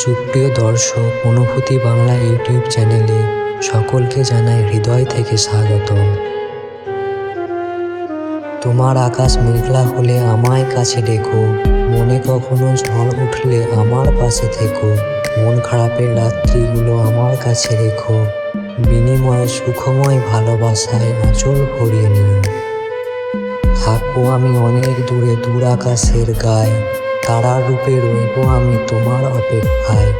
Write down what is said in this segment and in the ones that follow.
সুপ্রিয় দর্শক, অনুভূতি বাংলা ইউটিউব চ্যানেলে সকলকে জানাই হৃদয় থেকে স্বাগত তোমার আকাশ মেঘলা হলে আমায় কাছে ডেকো, মনে কখনো ঝড় উঠলে আমার পাশে থেকো, মন খারাপের রাত্রিগুলো আমার কাছে রেখো, বিনিময়ে সুখময় ভালোবাসায় আঁচল ভরিয়ে নিও। থাকব আমি অনেক দূরে দূর আকাশের গায়ে তারার রূপে রইব আমি তোমার অপেক্ষায়।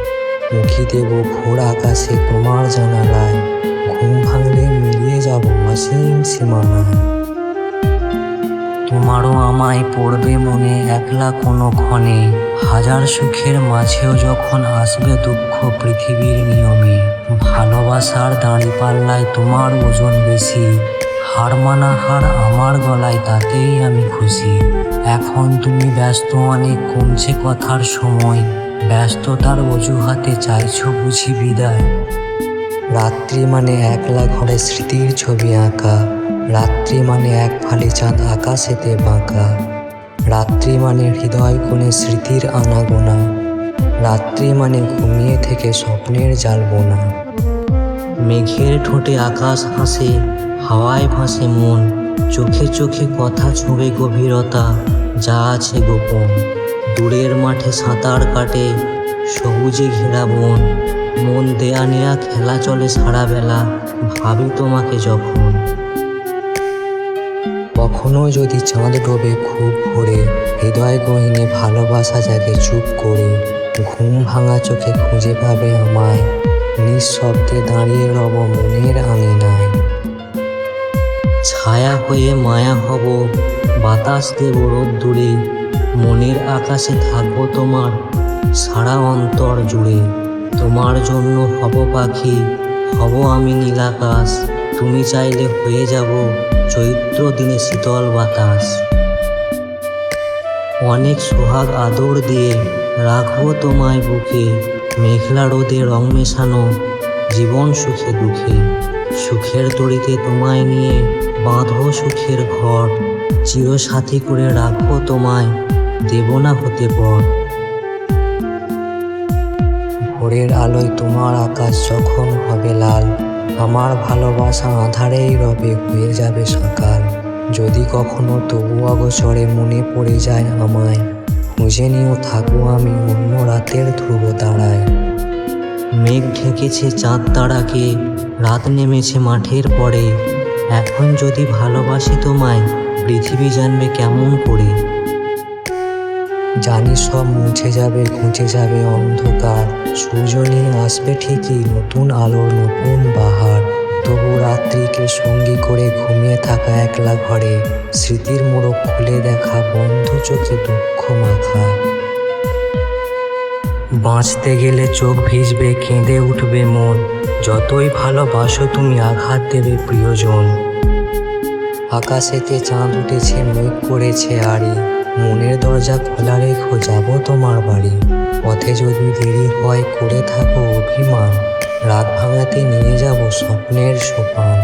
মুখি দেব ভোর আকাশে তোমার জানালায়। ঘুম ভাঙলে মিলিয়ে যাব অসীম সীমানায়। তোমারও আমায় পড়বে মনে একলা কোনো ক্ষণে। হাজার সুখের মাঝেও যখন আসবে দুঃখ পৃথিবীর নিয়মে। ভালোবাসার দাঁড়িপাল্লায় তোমার ওজন বেশি। হার মানা হার আমার গলায়, তাতেই আমি খুশি। এখন তুমি ব্যস্ত, অনেক কমছে কথার সময়। ব্যস্ততার অজুহাতে চাইছো বুঝি বিদায়। রাত্রি মানে একলা ঘরে স্মৃতির ছবি আঁকা। রাত্রি মানে এক ফালি চাঁদ আকাশেতে বাঁকা। রাত্রি মানে হৃদয় কোণে স্মৃতির আনাগোনা। রাত্রি মানে ঘুমিয়ে থেকে স্বপ্নের জাল বোনা মেঘের ঠোঁটে আকাশ হাসে হাওয়ায় ভাসে মন, চোখে চোখে কথা ছুঁবে গভীরতা, যা আছে গোপন। দূরের মাঠে সাঁতার কাটে, সবুজে ঘেরা বন। মন দেয়া নেয়া খেলা চলে সারা বেলা ভাবি তোমাকে যখন। কখনো যদি চাঁদ ডোবে খুব ভোরে, হৃদয় গহিনে ভালোবাসা জাগে চুপ করে। ঘুম ভাঙা চোখে খুঁজে পাবে আমায়, নিঃশব্দে দাঁড়িয়ে রব মনের আঙিনায়। ছায়া হয়ে মায়া হব, বাতাস দেব রোদ্দুরে মনের আকাশে থাকব তোমার সারা অন্তর জুড়ে। তোমার জন্য হব পাখি, হব আমি নীলাকাশ, তুমি চাইলে হয়ে যাব চৈত্র দিনে শীতল বাতাস। অনেক সোহাগ আদর দিয়ে রাখব তোমায় বুকে, মেঘলা রোদে রং মেশানো জীবন সুখে দুঃখে। সুখের তরিতে তোমায় নিয়ে বাঁধবো সুখের ঘর, চিরসাথী করে রাখব তোমায় দেব না হতে পর। ভোরের আলোয় তোমার আকাশ যখন হবে লাল, আমার ভালোবাসা আধারেই রবে, হয়ে যাবে সকাল। যদি কখনো তবু অগচরে মনে পড়ে যায় আমায় খুঁজে নিয়েও থাকব আমি অন্য রাতের ধ্রুব তারায়। মেঘ ঢেকেছে চাঁদ তারাকে, রাত নেমেছে মাঠের পরে এখন যদি ভালোবাসি তোমায়, পৃথিবী জানবে কেমন করে। জানি সব মুছে যাবে, ঘুঁচে যাবে অন্ধকার। সূর্য নিয়ে আসবে ঠিকই নতুন আলোর নতুন বাহার। তবু রাত্রিকে সঙ্গী করে ঘুমিয়ে থাকা একলা ঘরে, স্মৃতির মোড়ক খুলে দেখা বন্ধ চোখে দুঃখ মাখা। বাঁচতে গেলে চোখ ভিজবে, কেঁদে উঠবে মন। যতই ভালোবাসো, তুমি আঘাত দেবে প্রিয়জন। আকাশেতে চাঁদ উঠেছে, মেঘ করেছে আড়ি। মনের দরজা খোলা রেখো, যাব তোমার বাড়ি। পথে যদি দেরি হয়, করে থাকো অভিমান। রাত ভাঙাতে নিয়ে যাব স্বপ্নের সোপান।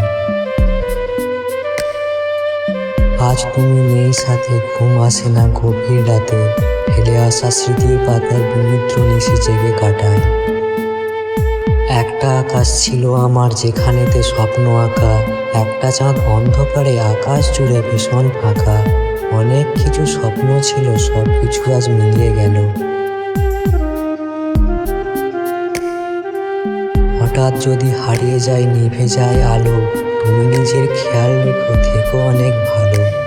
আজ তুমি নেই সাথে, ঘুম আসে না গভীর রাতে। ফেলে আসা স্মৃতির পাতায় বিমিত্র নিশি জেগে কাটায়। একটা আকাশ ছিল আমার, যেখানেতে স্বপ্ন আঁকা। একটা চাঁদ অন্ধকারে আকাশ জুড়ে ভীষণ ফাঁকা। অনেক কিছু স্বপ্ন ছিল সব কিছু আজ মিলিয়ে গেল। হঠাৎ যদি হারিয়ে যায়, নিভে যায় আলো। তুমি নিজের খেয়াল রেখো, থেকো অনেক ভালো।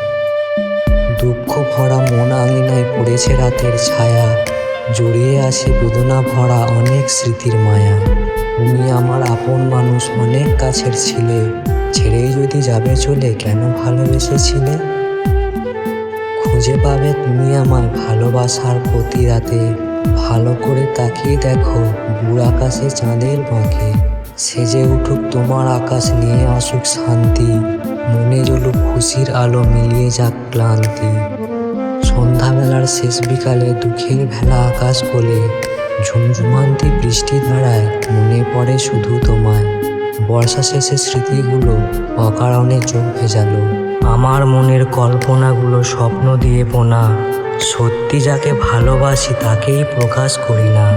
ভরা মন আঙিনায় পড়েছে রাতের ছায়া। জড়িয়ে আসে বেদনা ভরা অনেক স্মৃতির মায়া। তুমি আমার আপন মানুষ, অনেক কাছের ছিলে। ছেড়েই যদি যাবে চলে, কেন ভালোবেসেছিলে? খুঁজে পাবে তুমি আমার ভালোবাসার প্রতি রাতে। ভালো করে তাকিয়ে দেখো দূর আকাশে চাঁদের বাঁকে সেজে উঠুক তোমার আকাশ নিয়ে আসুক শান্তি। মনে জ্বলুক খুশির আলো মিলিয়ে যাক ক্লান্তি। সন্ধ্যাবেলার শেষ বিকালে দুঃখের ভেলা আকাশ কোলে ঝুমঝুমান্তি বৃষ্টি ধারায় মনে পড়ে শুধু তোমায়। বর্ষা শেষে স্মৃতিগুলো অকারণে চোখ ভেজালো। আমার মনের কল্পনাগুলো স্বপ্ন দিয়ে পোনা সত্যি যাকে ভালোবাসি তাকেই প্রকাশ করি না।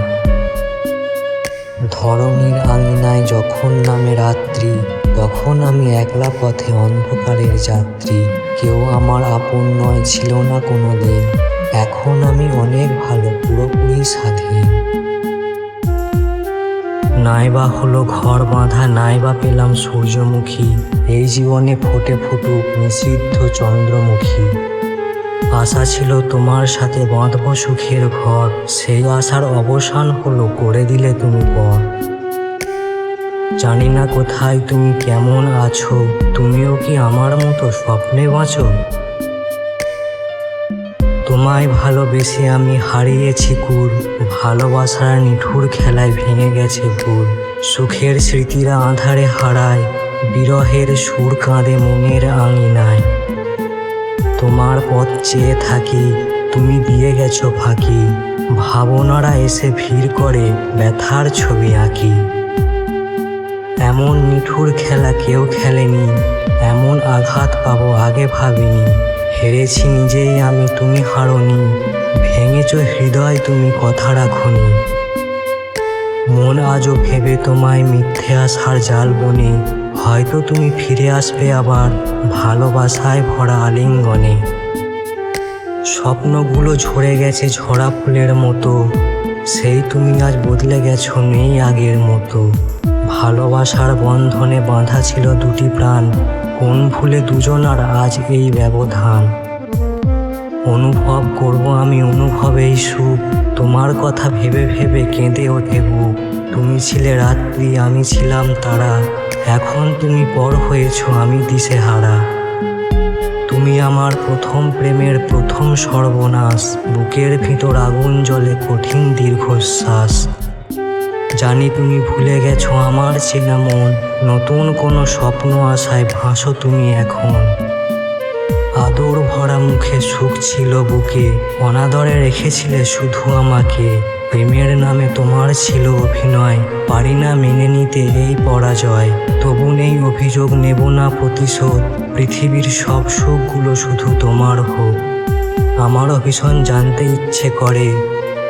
ধরনের আঙিনায় যখন নামে রাত্রি, তখন আমি একলা পথে অন্ধকারের যাত্রী। কেউ আমার আপন নয়, ছিল না কোনো দিন এখন আমি অনেক ভালো, পুরোপুরি স্বাধীন। নাইবা হলো ঘর বাঁধা, নাইবা পেলাম সূর্যমুখী। এই জীবনে ফোটে ফুটুক নিষিদ্ধ চন্দ্রমুখী। আশা ছিল তোমার সাথে বাঁধব সুখের ঘর। সেই আশার অবসান হলো করে দিলে তুমি পর। জানি না কোথায় তুমি কেমন আছো। তুমিও কি আমার মতো স্বপ্নে বাঁচো? তোমায় ভালোবেসে আমি হারিয়েছি কুর ভালোবাসার নিঠুর খেলায় ভেঙে গেছে ভুল। সুখের স্মৃতিরা আধারে হারায়, বিরহের সুর কাঁদে মনের আঙিনায়। তোমার পথ চেয়ে থাকি, তুমি দিয়ে গেছো ফাঁকি। ভাবনারা এসে ভিড় করে, ব্যথার ছবি আঁকি। এমন নিঠুর খেলা কেউ খেলেনি। এমন আঘাত পাবো আগে ভাবিনি। হেরেছি নিজেই আমি, তুমি হারনি। ভেঙেছ হৃদয়, তুমি কথা রাখনি। মন আজও ভেবে তোমায় মিথ্যে আসার জাল বনে। হয়তো তুমি ফিরে আসবে আবার ভালোবাসায় ভরা আলিঙ্গনে। স্বপ্নগুলো ঝরে গেছে ঝরা ফুলের মতো। সেই তুমি আজ বদলে গেছো নেই আগের মতো। ভালোবাসার বন্ধনে বাঁধা ছিল দুটি প্রাণ, কোন ভুলে দুজনার আজ এই ব্যবধান? অনুভব করব আমি অনুভবেই সুখ, তোমার কথা ভেবে ভেবে কেঁদে ওঠে বুক। তুমি ছিলে রাত্রি, আমি ছিলাম তারা, এখন তুমি পর হয়েছ আমি দিশেহারা। তুমি আমার প্রথম প্রেমের প্রথম সর্বনাশ। বুকের ভিতর আগুন জ্বলে কঠিন দীর্ঘশ্বাস। জানি তুমি ভুলে গেছো আমার চেনা মন। নতুন কোনো স্বপ্ন আশায় ভাসো তুমি এখন। আদর ভরা মুখে সুখ ছিল বুকে। অনাদরে রেখেছিলে শুধু আমাকে। প্রেমের নামে তোমার ছিল অভিনয়, পারি না মেনে নিতে এই পরাজয়। তবু নেই অভিযোগ, নেব না প্রতিশোধ। পৃথিবীর সব সুখগুলো শুধু তোমার হোক আমারও ভীষণ জানতে ইচ্ছে করে।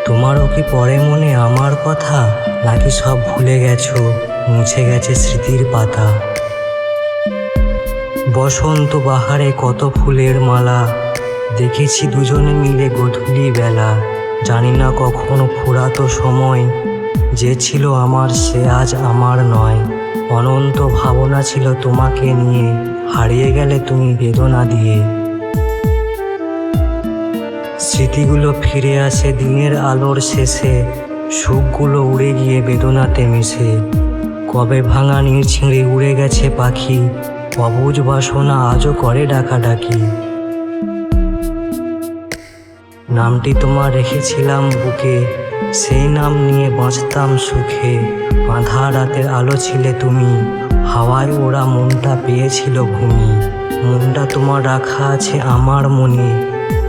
তোমারও কি পরে মনে আমার কথা? নাকি সব ভুলে গেছো? মুছে গেছে স্মৃতির পাতা। বসন্ত বাহারে কত ফুলের মালা। দেখেছি দুজনে মিলে গধূলি বেলা। জানি না কখনো ফুরাতো সময় যে ছিল আমার, সে আজ আমার নয়। অনন্ত ভাবনা ছিল তোমাকে নিয়ে, হারিয়ে গেলে তুমি বেদনা দিয়ে। স্মৃতিগুলো ফিরে আসে দিনের আলোর শেষে, সুখগুলো উড়ে গিয়ে বেদনাতে মিশে। কবে ভাঙা নির্ছিঁড়ে উড়ে গেছে পাখি, অবুজ বাসনা আজও করে ডাকাডাকি। নামটি তোমার রেখেছিলাম বুকে। সেই নাম নিয়ে বাঁচতাম সুখে। আধা রাতের আলো ছিলে তুমি। হাওয়ায় ওরা মনটা পেয়েছিল ভূমি মনটা তোমার রাখা আছে আমার মনে।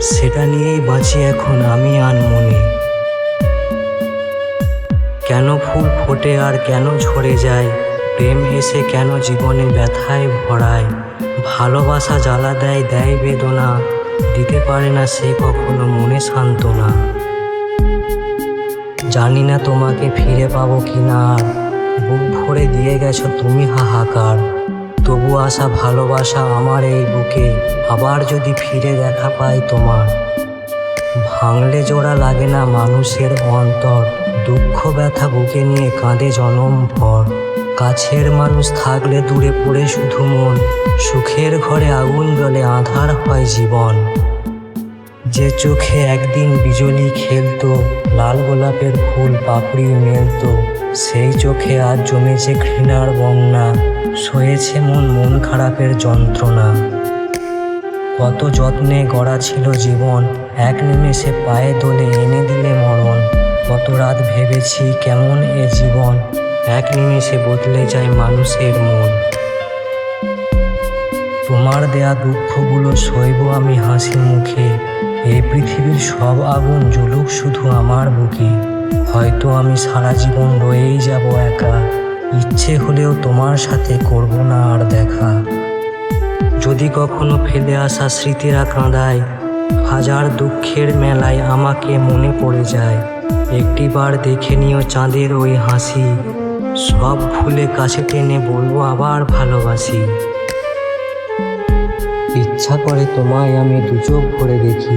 সেটা নিয়েই বাঁচি এখন আমি আনমনে কেন ফুল ফোটে আর কেন ঝরে যায়? প্রেম এসে কেন জীবনে ব্যথায় ভরায়? ভালোবাসা জ্বালা দেয় দেয় বেদনা। দিতে পারে না সে কখনো মনে শান্ত না জানি না তোমাকে ফিরে পাবো কিনা। আর বুক ভরে দিয়ে গেছো তুমি হাহাকার। তবু আসা ভালোবাসা আমার এই বুকে, আবার যদি ফিরে দেখা পাই তোমার। ভাঙলে জোড়া লাগে না মানুষের অন্তর, দুঃখ ব্যথা বুকে নিয়ে কাঁদে জনম ভর। কাছের মানুষ থাকলে দূরে পড়ে শুধু মন। সুখের ঘরে আগুন জ্বলে আধার হয় জীবন। যে চোখে একদিন বিজলি খেলতো, লাল গোলাপের ফুল পাপড়ি মেলতো, সেই চোখে আজ জমেছে ঘৃণার বন্যা, সয়েছে মন মন খারাপের যন্ত্রণা। কত যত্নে গড়া ছিল জীবন, এক নিমেষে পায়ে দোলে এনে দিলে মরণ। কত রাত ভেবেছি কেমন এ জীবন। এক নিমেষে বদলে যায় মানুষের মন। তোমার দেয়া দুঃখগুলো সইব আমি হাসি মুখে। এই পৃথিবীর সব আগুন জ্বলুক শুধু আমার বুকে। হয়তো আমি সারা জীবন রয়েই যাব একা। ইচ্ছে হলেও তোমার সাথে করব না আর দেখা। যদি কখনো ফেলে আসা স্মৃতিরা কাঁদায়, হাজার দুঃখের মেলায় আমাকে মনে পড়ে যায়। একটিবার দেখে নিও চাঁদের ওই হাসি। সব ভুলে কাছে টেনে বলব, আবার ভালোবাসি। ইচ্ছা করে তোমায় আমি দু চোখ ভরে দেখি,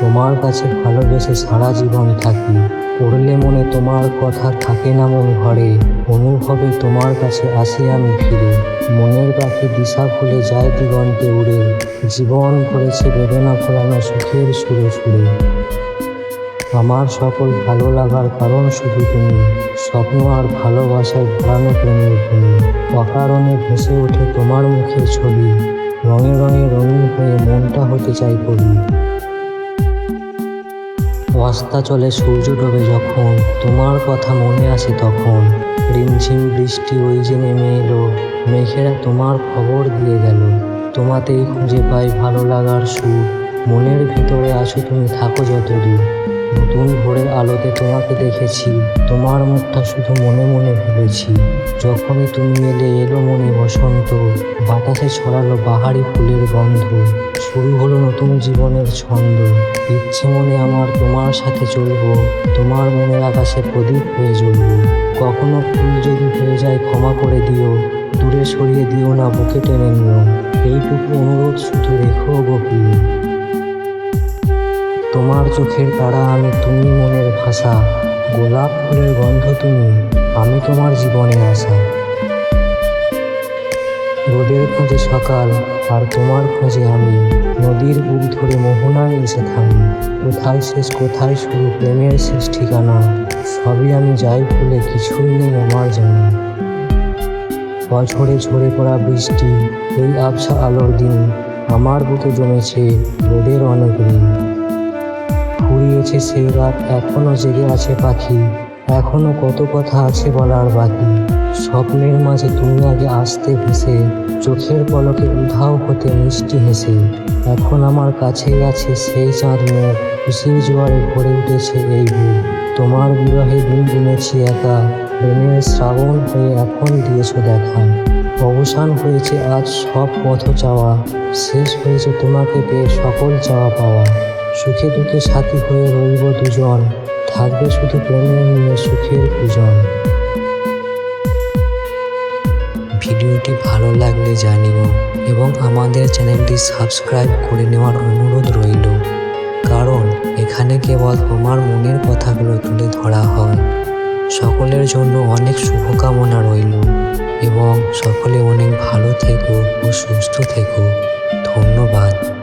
তোমার কাছে ভালোবেসে সারা জীবন থাকি। পড়লে মনে তোমার কথা থাকে না মন ঘরে অনুভবে তোমার কাছে আসি আমি ফিরে। মনের পাখি দিশা ভুলে যায় দিগন্তে উড়ে, জীবন করেছে বেদনা ফোলানো সুখের সুরে সুরে। আমার সকল ভালো লাগার কারণ শুধু তুমি। স্বপ্ন আর ভালোবাসায় ভরানো প্রেমের ভূমি। অকারণে ভেসে ওঠে তোমার মুখের ছবি। রঙে রঙে রঙিন হয়ে মনটা হতে চাই করি অস্তা চলে সূর্য ডোবে যখন, তোমার কথা মনে আসে তখন। রিমঝিম বৃষ্টি ওই যে নেমে এলো, মেঘেরা তোমার খবর দিয়ে গেল। তোমাতেই খুঁজে পাই ভালো লাগার সুর। মনের ভিতরে আছো তুমি, থাকো যতদূর। নতুন ভোরের আলোতে তোমাকে দেখেছি, তোমার মুখটা শুধু মনে মনে ভেবেছি যখনই তুমি এলে, এলো মনে বসন্ত, বাতাসে ছড়ালো বাহারি ফুলের গন্ধ, শুরু হলো নতুন জীবনের ছন্দ। ইচ্ছে মনে আমার তোমার সাথে চলবো, তোমার মনের আকাশে প্রদীপ হয়ে জ্বলব। কখনো ফুল যদি হয়ে যায় ক্ষমা করে দিও, দূরে সরিয়ে দিও না, বুকে টেনে নিও। এইটুকু অনুরোধ শুধু রেখো গোপিয়ে তোমার চোখের তারা আমি তুমি মনের ভাষা, গোলাপ ফুলের গন্ধ তুমি আমি তোমার জীবনে আসা রোদের খোঁজে সকাল, আর তোমার খোঁজে আমি, নদীর বুক ধরে মোহনায় এসে থামি। কোথায় শেষ, কোথায় শুরু, প্রেমের শেষ ঠিকানা, সবই আমি যাই ভুলে কিছুই নেই আমার জানা। বছরে ঝরে পড়া বৃষ্টি, এই আবছা আলোর দিন, আমার বুকে জমেছে রোদের অনেক ঋণ ফুরিয়েছে সেই রাত এখনও জেগে আছে পাখি। এখনও কত কথা আছে বলার বাকি। স্বপ্নের মাঝে তুমি আগে আসতে ভেসে, চোখের পলকে উধাও হতে মিষ্টি হেসে। এখন আমার কাছেই আছে সেই চাঁদ মুখ খুশির জোয়ারে ভরে উঠেছে এই বুক তোমার বিরহে দিন গুনেছি একা প্রেমের শ্রাবণ হয়ে এখন দিয়েছ দেখা। অবসান হয়েছে আজ সব পথ চাওয়া শেষ হয়েছে তোমাকে পেয়ে সকল চাওয়া পাওয়া। সুখে দুঃখে সাথী হয়ে রইব দুজন। থাকবে শুধু প্রেমের নিয়ে সুখের পূজন ভিডিওটি ভালো লাগলে জানিও এবং আমাদের চ্যানেলটি সাবস্ক্রাইব করে নেওয়ার অনুরোধ রইল। কারণ এখানে কেবল তোমার মনের কথাগুলো তুলে ধরা হয়। সকলের জন্য অনেক শুভকামনা রইল এবং সকলে অনেক ভালো থেকো ও সুস্থ থেকো। ধন্যবাদ।